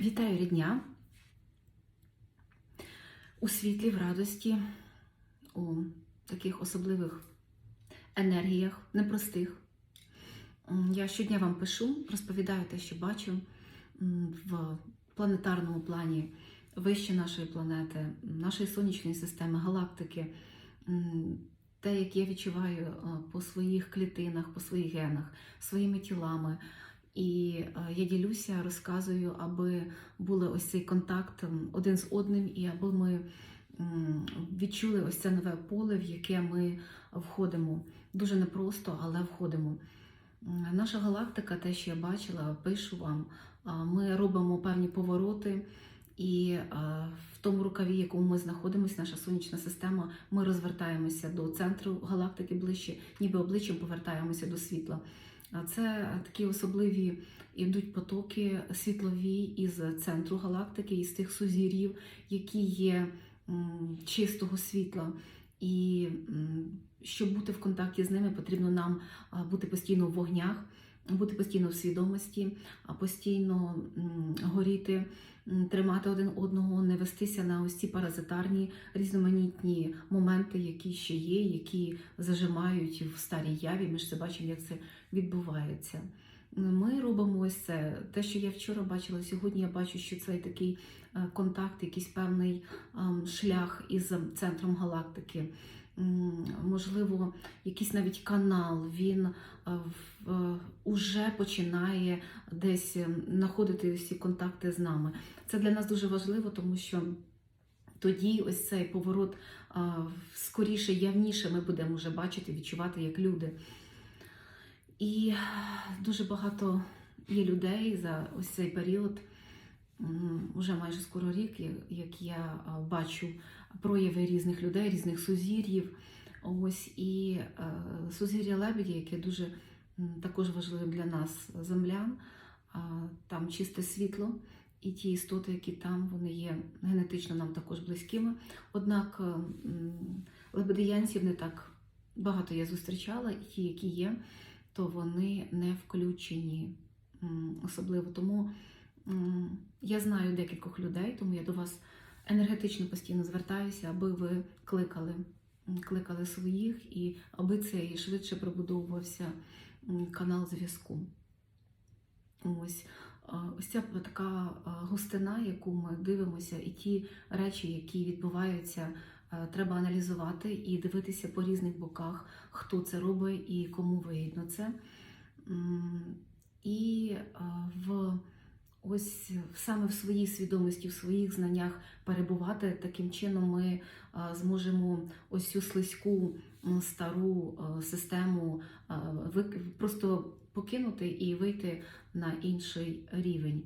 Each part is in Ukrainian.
Вітаю рідня у світлі, в радості, у таких особливих енергіях, непростих. Я щодня вам пишу, розповідаю те, що бачу в планетарному плані вище нашої планети, нашої сонячної системи, галактики, те, як я відчуваю по своїх клітинах, по своїх генах, своїми тілами. І е, я ділюся, розказую, аби були ось цей контакт один з одним, і аби ми відчули ось це нове поле, в яке ми входимо. Дуже непросто, але входимо. Наша галактика, те, що я бачила, пишу вам, ми робимо певні повороти, і в тому рукаві, в якому ми знаходимося, наша сонячна система, ми розвертаємося до центру галактики ближче, ніби обличчям повертаємося до світла. Це такі особливі йдуть потоки світлові із центру галактики, із тих сузір'їв, які є чистого світла. І щоб бути в контакті з ними, потрібно нам бути постійно в вогнях, бути постійно в свідомості, постійно горіти, тримати один одного, не вестися на ось ці паразитарні різноманітні моменти, які ще є, які зажимають в старій яві. Ми ж це бачимо, як це відбувається. Ми робимо ось це. Те, що я вчора бачила, сьогодні я бачу, що це такий е, контакт, якийсь певний шлях із центром галактики. Можливо, якийсь навіть канал, він е, е, уже починає десь ем, знаходити ці контакти з нами. Це для нас дуже важливо, тому що тоді ось цей поворот скоріше, явніше ми будемо вже бачити, відчувати як люди. І дуже багато є людей за ось цей період, м, уже майже скоро рік, як я бачу прояви різних людей, різних сузір'їв. Ось і е, сузір'я лебеді, яке дуже також важливе для нас, землян, там чисте світло. І ті істоти, які там, вони є генетично нам також близькими. Однак м, лебедиянців не так багато я зустрічала, і ті, які є, то вони не включені особливо. Тому я знаю декількох людей, тому я до вас енергетично постійно звертаюся, аби ви кликали, кликали своїх і аби цей швидше пробудовувався канал зв'язку. Ось. Ось ця така густина, яку ми дивимося, і ті речі, які відбуваються, треба аналізувати і дивитися по різних боках, хто це робить і кому вигідно це. І в ось саме в своїй свідомості, в своїх знаннях перебувати таким чином ми зможемо ось цю слизьку стару систему вик- просто покинути і вийти на інший рівень.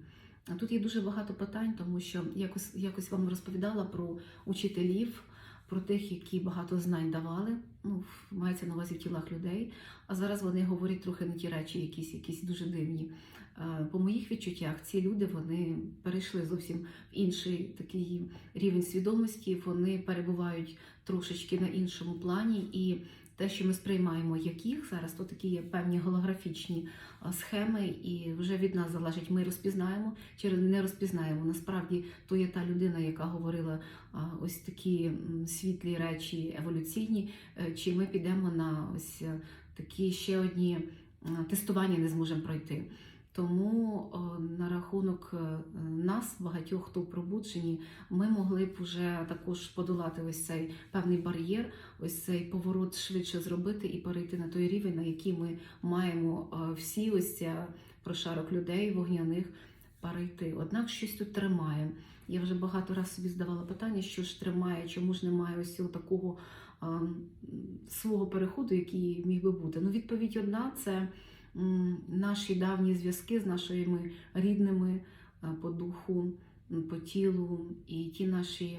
Тут є дуже багато питань, тому що якось, якось вам розповідала про учителів, про тих, які багато знань давали, ну, мається на увазі в тілах людей. А зараз вони говорять трохи не ті речі, якісь, якісь дуже дивні. Е, По моїх відчуттях, ці люди вони перейшли зовсім в інший такий рівень свідомості, вони перебувають трошечки на іншому плані, і те, що ми сприймаємо як їх зараз, то такі є певні голографічні схеми, і вже від нас залежить, ми розпізнаємо чи не розпізнаємо. Насправді то є та людина, яка говорила ось такі світлі речі еволюційні, е, чи ми підемо на ось е, такі ще одні е, тестування не зможемо пройти. Тому на рахунок е, нас, багатьох, хто пробуджені, ми могли б вже також подолати ось цей певний бар'єр, ось цей поворот швидше зробити і перейти на той рівень, на який ми маємо е, всі ось ця прошарок людей вогняних перейти. Однак щось тут тримає. Я вже багато разів собі задавала питання, що ж тримає, чому ж немає ось цього такого а, свого переходу, який міг би бути. Ну, відповідь одна це наші давні зв'язки з нашими рідними е, по духу, по тілу, і ті наші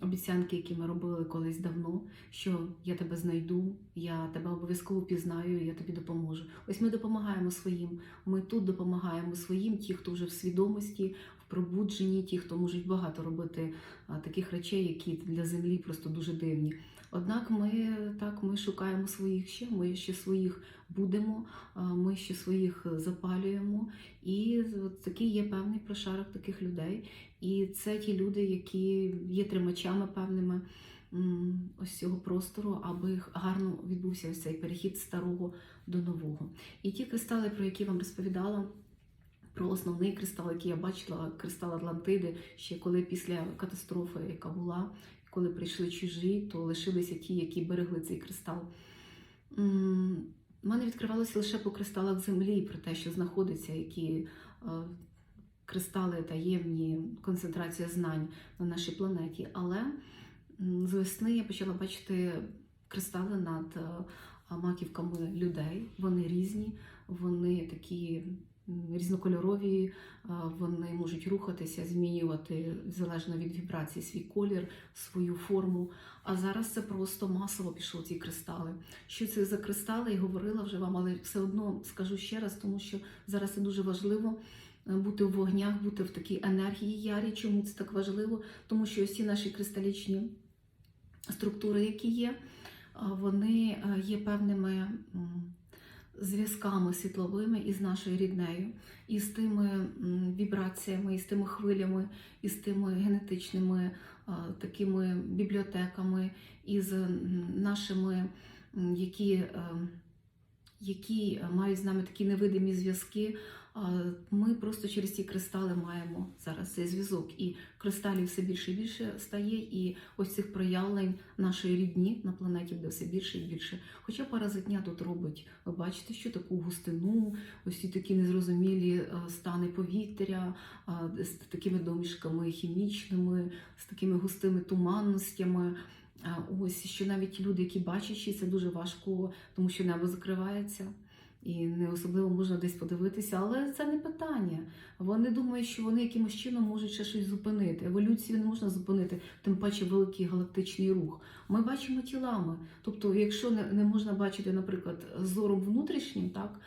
обіцянки, які ми робили колись давно, що я тебе знайду, я тебе обов'язково пізнаю, я тобі допоможу. Ось ми допомагаємо своїм. Ми тут допомагаємо своїм, ті, хто вже в свідомості, пробуджені, ті, хто можуть багато робити таких речей, які для землі просто дуже дивні. Однак ми так ми шукаємо своїх ще, ми ще своїх будемо, ми ще своїх запалюємо. І от такий є певний прошарок таких людей. І це ті люди, які є тримачами певними ось цього простору, аби гарно відбувся ось цей перехід старого до нового. І ті кристали, про які вам розповідала. Про основний кристал, який я бачила, кристал Атлантиди, ще коли після катастрофи, яка була, коли прийшли чужі, то лишилися ті, які берегли цей кристал. У мене відкривалося лише по кристалах землі, про те, що знаходиться, які е, кристали таємні, концентрація знань на нашій планеті. Але з весни я почала бачити кристали над е, маківками людей. Вони різні, вони такі різнокольорові, е, вони можуть рухатися, змінювати залежно від вібрацій свій колір, свою форму. А зараз це просто масово пішло ці кристали. Що це за кристали? Я говорила вже вам, але все одно скажу ще раз, тому що зараз це дуже важливо. е, Бути в вогнях, бути в такій енергії ярі. Чому це так важливо? Тому що ці наші кристалічні структури, які є, вони е, є певними зв'язками світловими із нашою ріднею, і з тими вібраціями, і з тими хвилями, і з тими генетичними такими бібліотеками, і з нашими, які, е, які мають з нами такі невидимі зв'язки. Ми просто через ці кристали маємо зараз цей зв'язок. І кристалів все більше і більше стає, і ось цих проявлень нашої рідні на планеті буде все більше і більше. Хоча паразитня тут робить, ви бачите, що таку густину, ось ці такі незрозумілі е, стани повітря, з такими домішками хімічними, з такими густими туманностями. Ось що навіть люди, які бачачі, це дуже важко, тому що небо закривається. І не особливо можна десь подивитися, але це не питання. Вони думають, що вони якимось чином можуть ще щось зупинити. Еволюцію не можна зупинити, тим паче великий галактичний рух. Ми бачимо тілами. Тобто, якщо не, не можна бачити, наприклад, зором внутрішнім, так.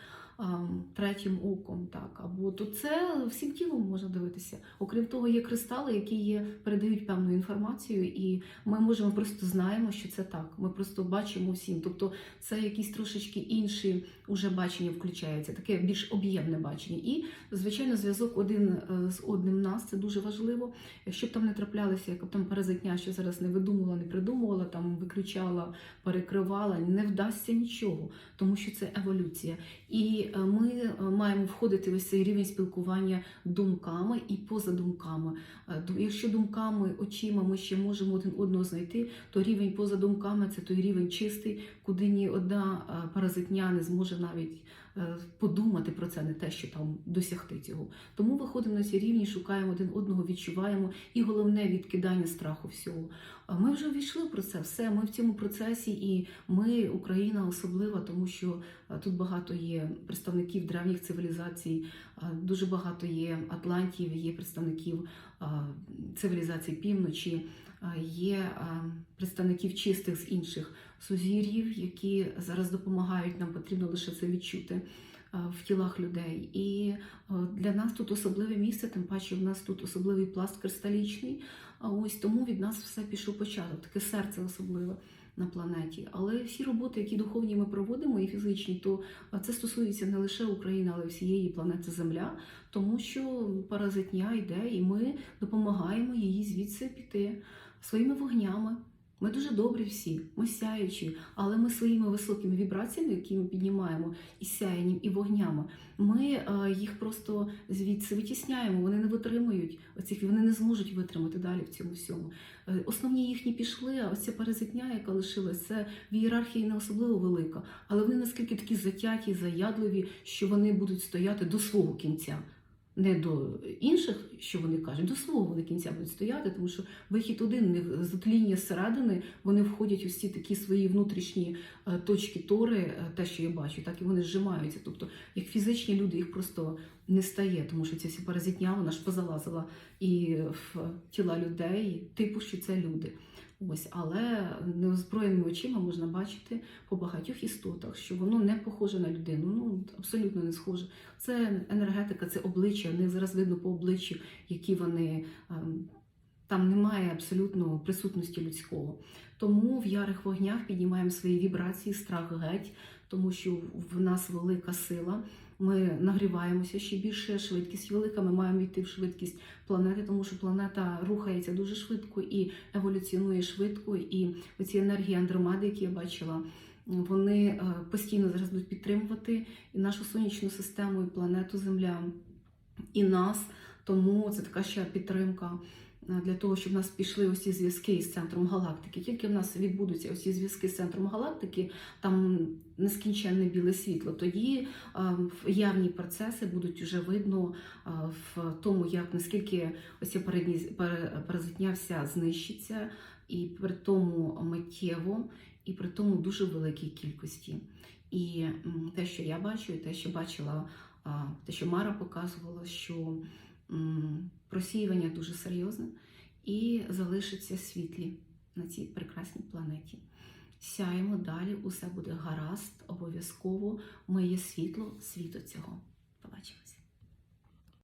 Третім оком, так, або то це всім тілом можна дивитися. Окрім того, є кристали, які є, передають певну інформацію, і ми можемо просто знаємо, що це так. Ми просто бачимо всім. Тобто, це якісь трошечки інші уже бачення включається, таке більш об'ємне бачення. І, звичайно, зв'язок один е, з одним нас це дуже важливо. Щоб там не траплялися, як там паразитня, що зараз не видумувала, не придумувала, там виключала, перекривала, не вдасться нічого, тому що це еволюція. І е, ми е, маємо входити в цей рівень спілкування думками і поза думками. Е, Якщо думками, очима ми ще можемо один одного знайти, то рівень поза думками це той рівень чистий, куди ні одна паразитня не зможе навіть подумати про це, не те, що там досягти цього. Тому виходимо на ці рівні, шукаємо один одного, відчуваємо, і головне відкидання страху всього. Ми вже ввійшли в це все. Ми в цьому процесі, і ми, Україна, особлива, тому що тут багато є представників древніх цивілізацій, дуже багато є атлантів, є представників цивілізацій півночі, є представників чистих з інших сузір'їв, які зараз допомагають. Нам потрібно лише це відчути в тілах людей. І для нас тут особливе місце, тим паче в нас тут особливий пласт кристалічний. А ось тому від нас все пішов початок, таке серце особливе на планеті. Але всі роботи, які духовні ми проводимо, і фізичні, то це стосується не лише України, але й всієї планети Земля, тому що паразитня йде, і ми допомагаємо її звідси піти своїми вогнями. Ми дуже добрі всі, ми сяючі, але ми своїми високими вібраціями, які ми піднімаємо і сяєнням, і вогнями, ми е, їх просто звідси витісняємо. Вони не витримують оцих, вони не зможуть витримати далі в цьому всьому. Е, Основні їхні пішли, а ось ця паразитня, яка лишилась, це в ієрархії не особливо велика, але вони наскільки такі затяті, заядливі, що вони будуть стояти до свого кінця. Не до інших, що вони кажуть, до свого вони кінця будуть стояти, тому що вихід один, них затління зсередини, вони входять у всі такі свої внутрішні е, точки тори, е, те, що я бачу, так і вони зжимаються. Тобто, як фізичні люди, їх просто не стає, тому що ця всі паразитня, вона ж позалазила і в тіла людей, типу, що це люди. Ось, але неозброєними очима можна бачити по багатьох істотах, що воно не похоже на людину. Ну абсолютно не схоже. Це енергетика, це обличчя. Них зараз видно по обличчю, які вони ем, там немає абсолютно присутності людського. Тому в ярих вогнях піднімаємо свої вібрації, страх геть, тому що в нас велика сила. Ми нагріваємося ще більше, швидкість велика. Ми маємо йти в швидкість планети, тому що планета рухається дуже швидко і еволюціонує швидко. І оці енергії Андромеди, які я бачила, вони е, постійно зараз будуть підтримувати і нашу сонячну систему, і планету Земля, і нас. Тому це така ще підтримка для того, щоб в нас пішли ці зв'язки з центром галактики. Тільки в нас відбудуться ці зв'язки з центром галактики, там нескінченне біле світло. Тоді е, явні процеси будуть вже видно е, в тому, як наскільки ось ця передні- пере- вся знищиться, і при тому миттєво, і при тому дуже великій кількості. І те, що я бачу, і те, що бачила, те, що Мара показувала, що просіювання дуже серйозне і залишиться світлі на цій прекрасній планеті. Сяємо далі, усе буде гаразд, обов'язково. Ми є світло світу цього. Побачимось.